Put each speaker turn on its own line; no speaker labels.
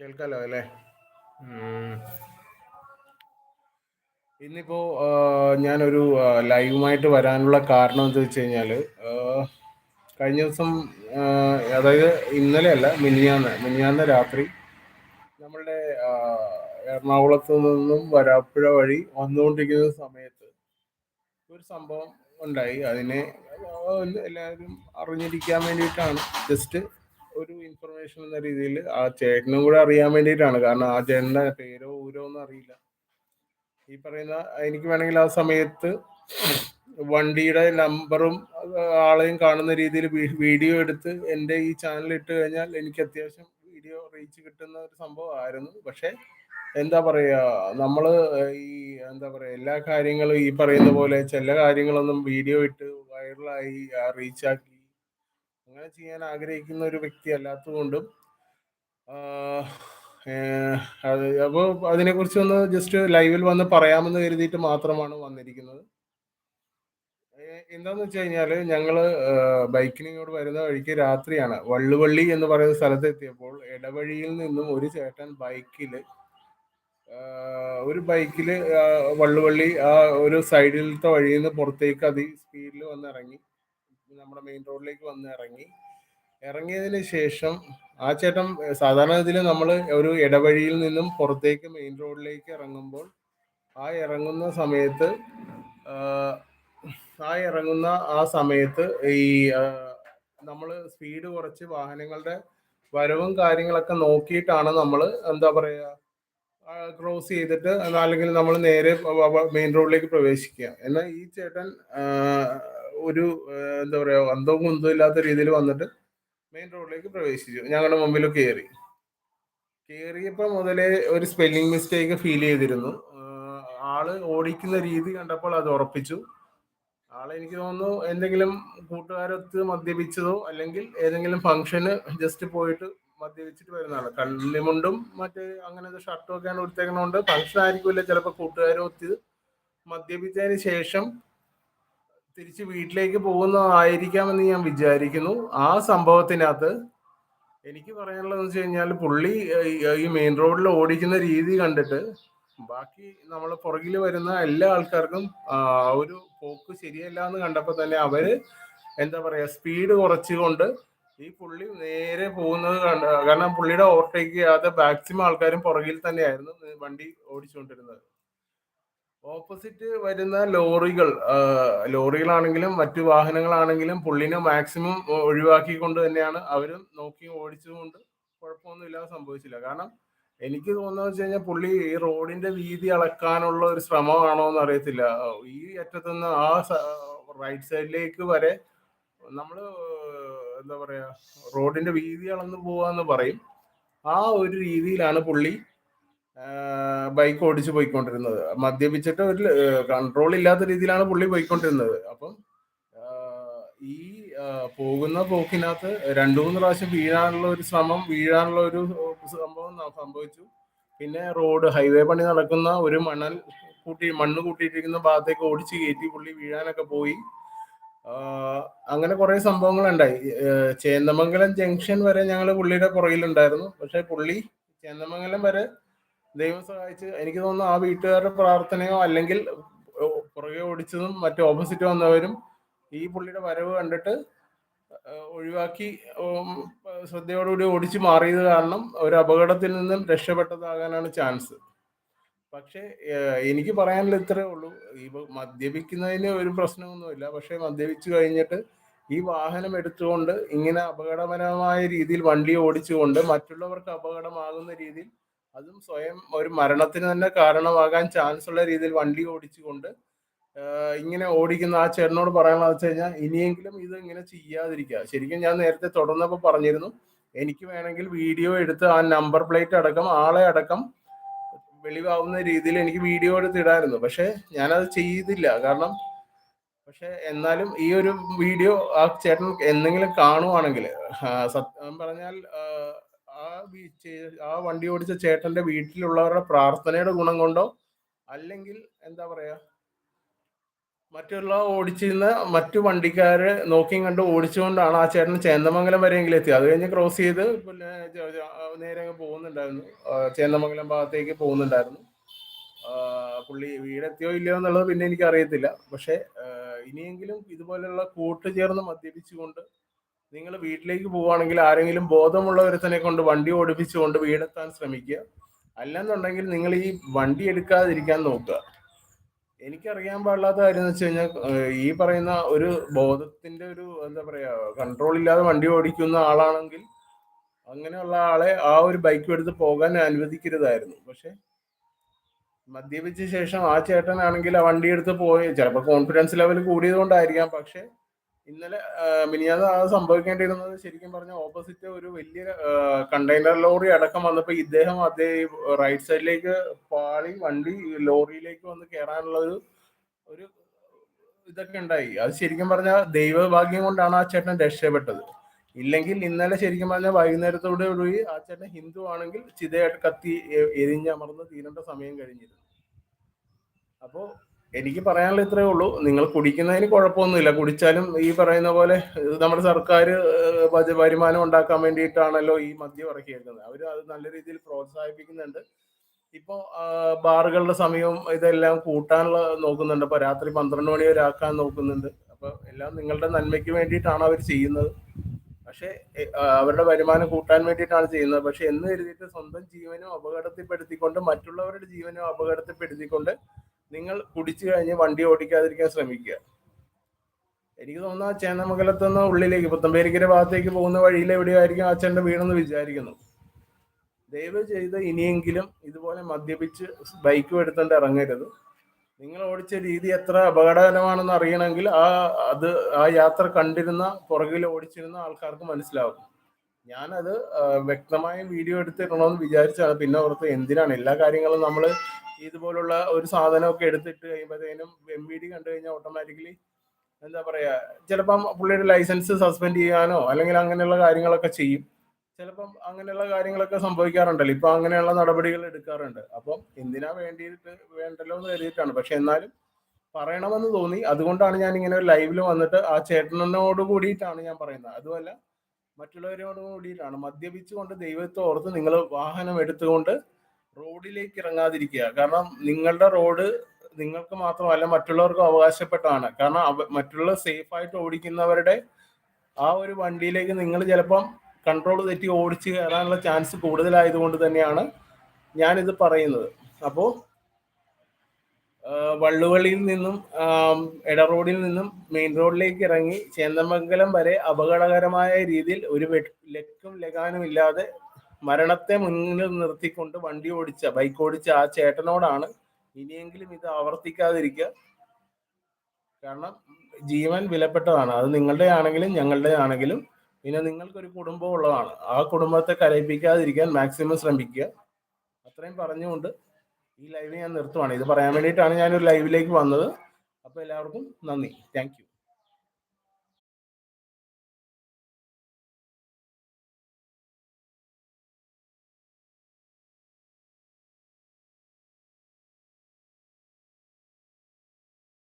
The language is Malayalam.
കേൾക്കാലോ അല്ലേ. ഇന്നിപ്പോ ഞാനൊരു ലൈവുമായിട്ട് വരാനുള്ള കാരണം എന്താ വെച്ച് കഴിഞ്ഞാൽ കഴിഞ്ഞ ദിവസം അതായത് ഇന്നലെ അല്ല മിനിഞ്ഞാന്ന് മിനിഞ്ഞാന്ന് രാത്രി നമ്മളുടെ എറണാകുളത്ത് നിന്നും വരാപ്പുഴ വഴി വന്നുകൊണ്ടിരിക്കുന്ന സമയത്ത് ഒരു സംഭവം ഉണ്ടായി. അതിനെ എല്ലാവരും അറിഞ്ഞിരിക്കാൻ വേണ്ടിയിട്ടാണ്. ജസ്റ്റ് ഒരു ഇൻഫർമേഷൻ എന്ന രീതിയിൽ ആ ചേട്ടനും കൂടെ അറിയാൻ വേണ്ടിയിട്ടാണ്. കാരണം ആ ചേട്ടന്റെ പേരോ ഊരോ ഒന്നും അറിയില്ല. ഈ പറയുന്ന എനിക്ക് വേണമെങ്കിൽ ആ സമയത്ത് വണ്ടിയുടെ നമ്പറും ആളെയും കാണുന്ന രീതിയിൽ വീഡിയോ എടുത്ത് എന്റെ ഈ ചാനൽ ഇട്ട് കഴിഞ്ഞാൽ എനിക്ക് അത്യാവശ്യം വീഡിയോ റീച്ച് കിട്ടുന്ന ഒരു സംഭവമായിരുന്നു. പക്ഷേ എന്താ പറയുക നമ്മൾ ഈ എന്താ പറയുക എല്ലാ കാര്യങ്ങളും ഈ പറയുന്ന പോലെ ചില കാര്യങ്ങളൊന്നും വീഡിയോ ഇട്ട് വൈറലായി റീച്ചാക്കി അങ്ങനെ ചെയ്യാൻ ആഗ്രഹിക്കുന്ന ഒരു വ്യക്തി അല്ലാത്തതുകൊണ്ടും അത് അപ്പോൾ അതിനെക്കുറിച്ച് ഒന്ന് ജസ്റ്റ് ലൈവിൽ വന്ന് പറയാമെന്ന് കരുതിയിട്ട് മാത്രമാണ് വന്നിരിക്കുന്നത്. എന്താന്ന് വെച്ച് കഴിഞ്ഞാൽ ഞങ്ങൾ ബൈക്കിന് ഇങ്ങോട്ട് വരുന്ന വഴിക്ക് രാത്രിയാണ്. വള്ളുവള്ളി എന്ന് പറയുന്ന സ്ഥലത്ത് എത്തിയപ്പോൾ ഇടവഴിയിൽ നിന്നും ഒരു ചേട്ടൻ ബൈക്കിൽ ഒരു ബൈക്കിൽ വള്ളുവള്ളി ആ ഒരു സൈഡിലത്തെ വഴിയിൽ നിന്ന് പുറത്തേക്ക് അതി സ്പീഡിൽ വന്ന് ഇറങ്ങി നമ്മുടെ മെയിൻ റോഡിലേക്ക് വന്ന് ഇറങ്ങി. ഇറങ്ങിയതിന് ശേഷം ആ ചേട്ടൻ സാധാരണ ഇതിൽ നമ്മൾ ഒരു ഇടവഴിയിൽ നിന്നും പുറത്തേക്ക് മെയിൻ റോഡിലേക്ക് ഇറങ്ങുമ്പോൾ ആ ഇറങ്ങുന്ന സമയത്ത് ആ ഇറങ്ങുന്ന ആ സമയത്ത് ഈ നമ്മൾ സ്പീഡ് കുറച്ച് വാഹനങ്ങളുടെ വരവും കാര്യങ്ങളൊക്കെ നോക്കിയിട്ടാണ് നമ്മൾ എന്താ പറയുക ക്രോസ് ചെയ്തിട്ട് അല്ലെങ്കിൽ നമ്മൾ നേരെ മെയിൻ റോഡിലേക്ക് പ്രവേശിക്കുക. എന്നാൽ ഈ ചേട്ടൻ ഒരു എന്താ പറയുക അന്തവും കുന്തവും ഇല്ലാത്ത രീതിയിൽ വന്നിട്ട് മെയിൻ റോഡിലേക്ക് പ്രവേശിച്ചു. ഞങ്ങളുടെ മുമ്പിൽ കയറി കയറിയപ്പോൾ മുതലേ ഒരു സ്പെല്ലിംഗ് മിസ്റ്റേക്ക് ഫീൽ ചെയ്തിരുന്നു. ആൾ ഓടിക്കുന്ന രീതി കണ്ടപ്പോൾ അത് ഉറപ്പിച്ചു. ആളെ എനിക്ക് തോന്നുന്നു എന്തെങ്കിലും കൂട്ടുകാരൊത്ത് മദ്യപിച്ചതോ അല്ലെങ്കിൽ ഏതെങ്കിലും ഫംഗ്ഷന് ജസ്റ്റ് പോയിട്ട് മദ്യപിച്ചിട്ട് വരുന്നതാണ്. കണ്ണിമുണ്ടും മറ്റേ അങ്ങനെ ഷർട്ടും ഒക്കെയാണ് കൊടുത്തേക്കണോണ്ട് ഫംഗ്ഷൻ ആയിരിക്കില്ല ചിലപ്പോൾ കൂട്ടുകാരും ഒത്ത് മദ്യപിച്ചതിന് ശേഷം തിരിച്ച് വീട്ടിലേക്ക് പോകുന്നതായിരിക്കാമെന്ന് ഞാൻ വിചാരിക്കുന്നു. ആ സംഭവത്തിനകത്ത് എനിക്ക് പറയാനുള്ളതെന്ന് വെച്ച് കഴിഞ്ഞാൽ പുള്ളി ഈ- മെയിൻ റോഡിൽ ഓടിക്കുന്ന രീതി കണ്ടിട്ട് ബാക്കി നമ്മൾ പുറകിൽ വരുന്ന എല്ലാ ആൾക്കാർക്കും ഒരു പോക്ക് ശരിയല്ല എന്ന് കണ്ടപ്പോൾ തന്നെ അവർ എന്താ പറയാ സ്പീഡ് കുറച്ചുകൊണ്ട് ഈ പുള്ളി നേരെ പോകുന്നത് കണ്ട കാരണം പുള്ളിയുടെ ഓവർടേക്ക് ചെയ്യാതെ മാക്സിമം ആൾക്കാരും പുറകിൽ തന്നെയായിരുന്നു വണ്ടി ഓടിച്ചുകൊണ്ടിരുന്നത്. ഓപ്പോസിറ്റ് വരുന്ന ലോറികൾ ലോറികളാണെങ്കിലും മറ്റു വാഹനങ്ങളാണെങ്കിലും പുള്ളിനെ മാക്സിമം ഒഴിവാക്കിക്കൊണ്ട് തന്നെയാണ് അവരും നോക്കി ഓടിച്ചുകൊണ്ട് കുഴപ്പമൊന്നും ഇല്ലാതെ സംഭവിച്ചില്ല. കാരണം എനിക്ക് തോന്നുന്നത് വെച്ച് കഴിഞ്ഞാൽ പുള്ളി ഈ റോഡിന്റെ വീതി അളക്കാനുള്ള ഒരു ശ്രമമാണോ എന്ന് അറിയത്തില്ല. ഈ അറ്റത്തുനിന്ന് ആ റൈറ്റ് സൈഡിലേക്ക് വരെ നമ്മൾ എന്താ പറയാ റോഡിന്റെ വീതി അളന്ന് പോവാന്ന് പറയും. ആ ഒരു രീതിയിലാണ് പുള്ളി ബൈക്ക് ഓടിച്ച് പോയിക്കൊണ്ടിരുന്നത്. മദ്യപിച്ചിട്ട് ഒരു കൺട്രോൾ ഇല്ലാത്ത രീതിയിലാണ് പുള്ളി പോയിക്കൊണ്ടിരുന്നത്. അപ്പം ഈ പോകുന്ന പോക്കിനകത്ത് രണ്ടു മൂന്ന് പ്രാവശ്യം വീഴാനുള്ള ഒരു ശ്രമം വീഴാനുള്ള ഒരു സംഭവം സംഭവിച്ചു. പിന്നെ റോഡ് ഹൈവേ പണി നടക്കുന്ന ഒരു മണൽ കൂട്ടി മണ്ണ് കൂട്ടിയിട്ടിരിക്കുന്ന ഭാഗത്തേക്ക് ഓടിച്ച് കയറ്റി പുള്ളി വീഴാനൊക്കെ പോയി. അങ്ങനെ കുറെ സംഭവങ്ങൾ ഉണ്ടായി ചേന്ദമംഗലം ജംഗ്ഷൻ വരെ ഞങ്ങൾ പുള്ളിയുടെ പുറകിലുണ്ടായിരുന്നു. പക്ഷെ പുള്ളി ചേന്ദമംഗലം വരെ ദൈവം സഹായിച്ച് എനിക്ക് തോന്നുന്നു ആ വീട്ടുകാരുടെ പ്രാർത്ഥനയോ അല്ലെങ്കിൽ പുറകെ ഓടിച്ചതും മറ്റു ഓപ്പോസിറ്റ് വന്നവരും ഈ പുള്ളിയുടെ വരവ് കണ്ടിട്ട് ഒഴിവാക്കി ശ്രദ്ധയോടുകൂടി ഓടിച്ച് മാറിയത് കാരണം ഒരു അപകടത്തിൽ നിന്നും രക്ഷപ്പെട്ടതാകാനാണ് ചാൻസ് പക്ഷേ എനിക്ക് പറയാനുള്ള ഇത്രേ ഉള്ളൂ. ഈ മദ്യപിക്കുന്നതിന് ഒരു പ്രശ്നമൊന്നുമില്ല. പക്ഷെ മദ്യപിച്ചു കഴിഞ്ഞിട്ട് ഈ വാഹനം എടുത്തുകൊണ്ട് ഇങ്ങനെ അപകടപരമായ രീതിയിൽ വണ്ടി ഓടിച്ചുകൊണ്ട് മറ്റുള്ളവർക്ക് അപകടമാകുന്ന രീതിയിൽ അതും സ്വയം ഒരു മരണത്തിന് തന്നെ കാരണമാകാൻ ചാൻസ് ഉള്ള രീതിയിൽ വണ്ടി ഓടിച്ചുകൊണ്ട് ഇങ്ങനെ ഓടിക്കുന്ന ആ ചേട്ടനോട് പറയാനുള്ളത് വെച്ച് കഴിഞ്ഞാൽ ഇനിയെങ്കിലും ഇത് ഇങ്ങനെ ചെയ്യാതിരിക്കുക. ശരിക്കും ഞാൻ നേരത്തെ തുടർന്നപ്പോൾ പറഞ്ഞിരുന്നു എനിക്ക് വേണമെങ്കിൽ വീഡിയോ എടുത്ത് ആ നമ്പർ പ്ലേറ്റ് അടക്കം ആളെ അടക്കം വെളിവാകുന്ന രീതിയിൽ എനിക്ക് വീഡിയോ എടുത്ത് ഇടായിരുന്നു. പക്ഷെ ഞാനത് ചെയ്തില്ല. കാരണം പക്ഷെ എന്നാലും ഈ ഒരു വീഡിയോ ആ ചേട്ടൻ എന്തെങ്കിലും കാണുവാണെങ്കിൽ സത്യം പറഞ്ഞാൽ ആ, വണ്ടി ഓടിച്ച ചേട്ടന്റെ വീട്ടിലുള്ളവരുടെ പ്രാർത്ഥനയുടെ ഗുണം കൊണ്ടോ? അല്ലെങ്കിൽ എന്താ പറയാ മറ്റുള്ള ഓടിച്ചിരുന്ന മറ്റു വണ്ടിക്കാര് നോക്കിയും കണ്ട് ഓടിച്ചുകൊണ്ടാണ് ആ ചേട്ടൻ ചേന്ദമംഗലം വരെയെങ്കിലും എത്തിയത്. അത് കഴിഞ്ഞ് ക്രോസ് ചെയ്ത് പിന്നെ നേരെ അങ്ങ് പോകുന്നുണ്ടായിരുന്നു. ചേന്ദമംഗലം ഭാഗത്തേക്ക് പോകുന്നുണ്ടായിരുന്നു. പുള്ളി വീടെത്തിയോ ഇല്ലയോ എന്നുള്ളത് പിന്നെ എനിക്ക് അറിയത്തില്ല പക്ഷെ ഇനിയെങ്കിലും ഇതുപോലെയുള്ള കൂട്ടുചേർന്ന് മദ്യപിച്ചുകൊണ്ട് നിങ്ങൾ വീട്ടിലേക്ക് പോവുകയാണെങ്കിൽ ആരെങ്കിലും ബോധമുള്ള ഒരുത്തനെ കൊണ്ട് വണ്ടി ഓടിപ്പിച്ചുകൊണ്ട് വീടെത്താൻ ശ്രമിക്കുക. അല്ലെന്നുണ്ടെങ്കിൽ നിങ്ങൾ ഈ വണ്ടി എടുക്കാതിരിക്കാൻ നോക്കുക. എനിക്കറിയാൻ പാടില്ലാത്ത കാര്യം എന്ന് വെച്ച് കഴിഞ്ഞാൽ ഈ പറയുന്ന ഒരു ബോധത്തിന്റെ ഒരു എന്താ പറയാ കൺട്രോൾ ഇല്ലാതെ വണ്ടി ഓടിക്കുന്ന ആളാണെങ്കിൽ അങ്ങനെയുള്ള ആളെ ആ ഒരു ബൈക്ക് എടുത്ത് പോകാൻ അനുവദിക്കരുതായിരുന്നു. പക്ഷെ മദ്യപിച്ച ശേഷം ആ ചേട്ടനാണെങ്കിൽ ആ വണ്ടി എടുത്ത് പോയി. ചിലപ്പോൾ കോൺഫിഡൻസ് ലെവൽ കൂടിയത് കൊണ്ടായിരിക്കാം പക്ഷെ ഇന്നലെ മിനിയാസ് ആ സംഭവിക്കേണ്ടിയിരുന്നത് ശരിക്കും പറഞ്ഞ ഓപ്പോസിറ്റ് ഒരു വലിയ കണ്ടെയ്നർ ലോറി അടക്കം വന്നപ്പോൾ ഇദ്ദേഹം അതേ റൈറ്റ് സൈഡിലേക്ക് പാളി വണ്ടി ലോറിയിലേക്ക് വന്ന് കയറാനുള്ള ഒരു ഒരു ഇതൊക്കെ ഉണ്ടായി. അത് ശരിക്കും പറഞ്ഞ ദൈവഭാഗ്യം കൊണ്ടാണ് ആ ചേട്ടൻ രക്ഷപ്പെട്ടത്. ഇല്ലെങ്കിൽ ഇന്നലെ ശരിക്കും പറഞ്ഞാൽ വൈകുന്നേരത്തോടെ കൂടി ആ ചേട്ടൻ ഹിന്ദു ആണെങ്കിൽ ചിതയായിട്ട് കത്തി എരിഞ്ഞമർന്ന് തീരേണ്ട സമയം കഴിഞ്ഞിരുന്നു. അപ്പോ എനിക്ക് പറയാനുള്ള ഇത്രേ ഉള്ളൂ. നിങ്ങൾ കുടിക്കുന്നതിന് കുഴപ്പമൊന്നുമില്ല. കുടിച്ചാലും ഈ പറയുന്ന പോലെ നമ്മുടെ സർക്കാർ വരുമാനം ഉണ്ടാക്കാൻ വേണ്ടിയിട്ടാണല്ലോ ഈ മദ്യം ഇറക്കിയേക്കുന്നത് അവർ അത് നല്ല രീതിയിൽ പ്രോത്സാഹിപ്പിക്കുന്നുണ്ട്. ഇപ്പോൾ ബാറുകളുടെ സമയവും ഇതെല്ലാം കൂട്ടാനുള്ള നോക്കുന്നുണ്ട്. അപ്പോൾ രാത്രി പന്ത്രണ്ട് മണി വരെ ആക്കാൻ നോക്കുന്നുണ്ട്. അപ്പോൾ എല്ലാം നിങ്ങളുടെ നന്മയ്ക്ക് വേണ്ടിയിട്ടാണ് അവർ ചെയ്യുന്നത്. പക്ഷേ അവരുടെ വരുമാനം കൂട്ടാൻ വേണ്ടിയിട്ടാണ് ചെയ്യുന്നത്. പക്ഷെ എന്ന് കരുതിയിട്ട് സ്വന്തം ജീവനും അപകടത്തിൽപ്പെടുത്തിക്കൊണ്ട് മറ്റുള്ളവരുടെ ജീവനും അപകടത്തിൽപ്പെടുത്തിക്കൊണ്ട് നിങ്ങൾ കുടിച്ചു കഴിഞ്ഞ് വണ്ടി ഓടിക്കാതിരിക്കാൻ ശ്രമിക്കുക. എനിക്ക് തോന്നുന്നു ആ നിന്ന് ഉള്ളിലേക്ക് പുത്തമ്പേരിക്കര ഭാഗത്തേക്ക് പോകുന്ന വഴിയിൽ എവിടെയായിരിക്കും ആ ചേട്ടൻ വീണെന്ന് വിചാരിക്കുന്നു. ദയവ് ചെയ്ത് ഇനിയെങ്കിലും ഇതുപോലെ മദ്യപിച്ച് ബൈക്കും എടുത്തുകൊണ്ട് ഇറങ്ങരുത്. നിങ്ങൾ ഓടിച്ച രീതി എത്ര അപകടകരമാണെന്ന് അറിയണമെങ്കിൽ ആ അത് ആ യാത്ര കണ്ടിരുന്ന പുറകിൽ ഓടിച്ചിരുന്ന ആൾക്കാർക്ക് മനസ്സിലാവും. ഞാനത് വ്യക്തമായ വീഡിയോ എടുത്തിടണമെന്ന് വിചാരിച്ചാണ്. പിന്നെ ഓർത്ത് എന്തിനാണ് എല്ലാ കാര്യങ്ങളും നമ്മൾ ഇതുപോലുള്ള ഒരു സാധനമൊക്കെ എടുത്തിട്ട് കഴിയുമ്പോഴത്തേനും എം വി ഡി കണ്ടു കഴിഞ്ഞാൽ ഓട്ടോമാറ്റിക്കലി എന്താ പറയാ ചിലപ്പം പുള്ളിയുടെ ലൈസൻസ് സസ്പെൻഡ് ചെയ്യാനോ അല്ലെങ്കിൽ അങ്ങനെയുള്ള കാര്യങ്ങളൊക്കെ ചെയ്യും. ചിലപ്പം അങ്ങനെയുള്ള കാര്യങ്ങളൊക്കെ സംഭവിക്കാറുണ്ടല്ലോ. ഇപ്പൊ അങ്ങനെയുള്ള നടപടികൾ എടുക്കാറുണ്ട്. അപ്പം എന്തിനാ വേണ്ടിയിട്ട് വേണ്ടല്ലോ എന്ന് കരുതിയിട്ടാണ്. പക്ഷെ എന്നാലും പറയണമെന്ന് തോന്നി. അതുകൊണ്ടാണ് ഞാൻ ഇങ്ങനെ ഒരു ലൈവിൽ വന്നിട്ട് ആ ചേട്ടനോട് കൂടിയിട്ടാണ് ഞാൻ പറയുന്നത്. അതുമല്ല മറ്റുള്ളവരോട് കൂടിയിട്ടാണ്. മദ്യപിച്ചുകൊണ്ട് ദൈവത്തെ ഓർത്ത് നിങ്ങൾ വാഹനം എടുത്തുകൊണ്ട് റോഡിലേക്ക് ഇറങ്ങാതിരിക്കുക. കാരണം നിങ്ങളുടെ റോഡ് നിങ്ങൾക്ക് മാത്രമല്ല മറ്റുള്ളവർക്കും അവകാശപ്പെട്ടതാണ്. കാരണം മറ്റുള്ള സേഫ് ആയിട്ട് ഓടിക്കുന്നവരുടെ ആ ഒരു വണ്ടിയിലേക്ക് നിങ്ങൾ ചിലപ്പം കൺട്രോൾ തെറ്റി ഓടിച്ച് കയറാനുള്ള ചാൻസ് കൂടുതലായതുകൊണ്ട് തന്നെയാണ് ഞാനിത് പറയുന്നത്. അപ്പോൾ വള്ളുവള്ളിയിൽ നിന്നും ആം, എട റോഡിൽ നിന്നും മെയിൻ റോഡിലേക്ക് ഇറങ്ങി ചേന്ദമംഗലം വരെ അപകടകരമായ രീതിയിൽ ഒരു ലക്കും ലഗാനും ഇല്ലാതെ മരണത്തെ മുന്നിൽ നിർത്തിക്കൊണ്ട് വണ്ടി ഓടിച്ച ബൈക്ക് ഓടിച്ച ആ ചേട്ടനോടാണ് ഇനിയെങ്കിലും ഇത് ആവർത്തിക്കാതിരിക്കുക. കാരണം ജീവൻ വിലപ്പെട്ടതാണ്. അത് നിങ്ങളുടെ ആണെങ്കിലും ഞങ്ങളുടെ ആണെങ്കിലും പിന്നെ നിങ്ങൾക്കൊരു കുടുംബം ഉള്ളതാണ്. ആ കുടുംബത്തെ കരയിപ്പിക്കാതിരിക്കാൻ മാക്സിമം ശ്രമിക്കുക. അത്രയും പറഞ്ഞുകൊണ്ട് ഈ ലൈവ് ഞാൻ നിർത്തുവാണ്. ഇത് പറയാൻ വേണ്ടിയിട്ടാണ് ഞാനൊരു ലൈവിലേക്ക് വന്നത്. അപ്പോൾ എല്ലാവർക്കും നന്ദി. താങ്ക്